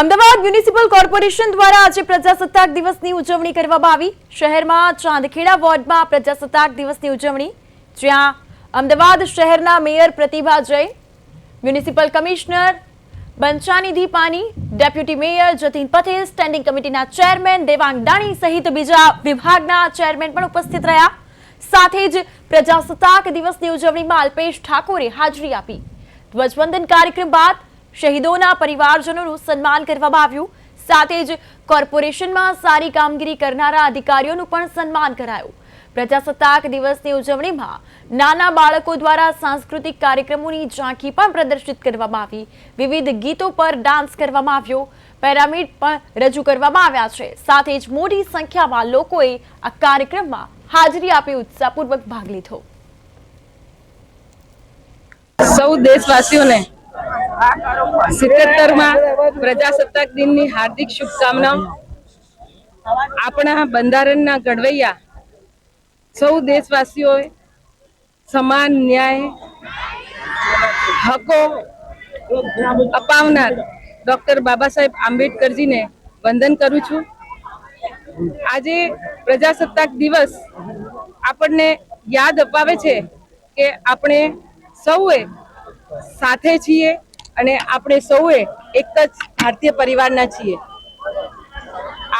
Ahmedabad municipal corporation દ્વારા આજે પ્રજાસત્તાક દિવસની ઉજવણી કરવામાં આવી. શહેરમાં ચાંદખેડા વોર્ડમાં પ્રજાસત્તાક દિવસની ઉજવણી. જ્યાં અમદાવાદ શહેરના mayor Pratibha Jain, municipal commissioner Banchhanidhi Pani, deputy mayor Jatin Patel, standing કમિટીના ચેરમેન દેવાંગ દાણી સહિત બીજા વિભાગના ચેરમેન પણ ઉપસ્થિત રહ્યા. સાથે જ પ્રજાસત્તાક દિવસની ઉજવણીમાં અલ્પેશ ઠાકોરે હાજરી આપી. ધ્વજવંદન કાર્યક્રમ બાદ શહીદોના પરિવારજનોનું સન્માન કરવામાં આવ્યું. સાથે જ કોર્પોરેશનમાં સારી કામગીરી કરનારા અધિકારીઓનું પણ સન્માન કરાયું. પ્રજાસત્તાક દિવસની ઉજવણીમાં નાના બાળકો દ્વારા સાંસ્કૃતિક કાર્યક્રમોની ઝાંખી પણ પ્રદર્શિત કરવામાં આવી. વિવિધ ગીતો પર ડાન્સ કરવામાં આવ્યો. પેરામિડ પણ રજૂ કરવામાં આવ્યા છે. સાથે જ મોટી સંખ્યામાં લોકોએ આ કાર્યક્રમમાં હાજરી આપી ઉત્સાહપૂર્વક ભાગ લીધો. સૌ દેશવાસીઓને સિત્તેરમાં પ્રજાસત્તાક દિનની હાર્દિક શુભકામનાઓ. આપણા બંધારણના ઘડવૈયા સૌ દેશવાસીઓએ સમાન ન્યાય, હકો અપાવનાર ડોક્ટર બાબા સાહેબ આંબેડકરજીને વંદન કરું છું. આજે પ્રજાસત્તાક દિવસ આપણને યાદ અપાવે છે કે આપણે સૌએ સાથે છીએ અને આપણે સૌએ એક જ ભારતીય પરિવારના છીએ.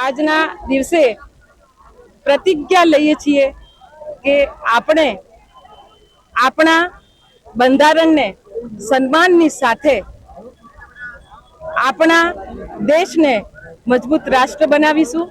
આજના દિવસે પ્રતિજ્ઞા લઈએ છીએ કે આપણે આપણા બંધારણને સન્માનની સાથે આપણા દેશને મજબૂત રાષ્ટ્ર બનાવીશું.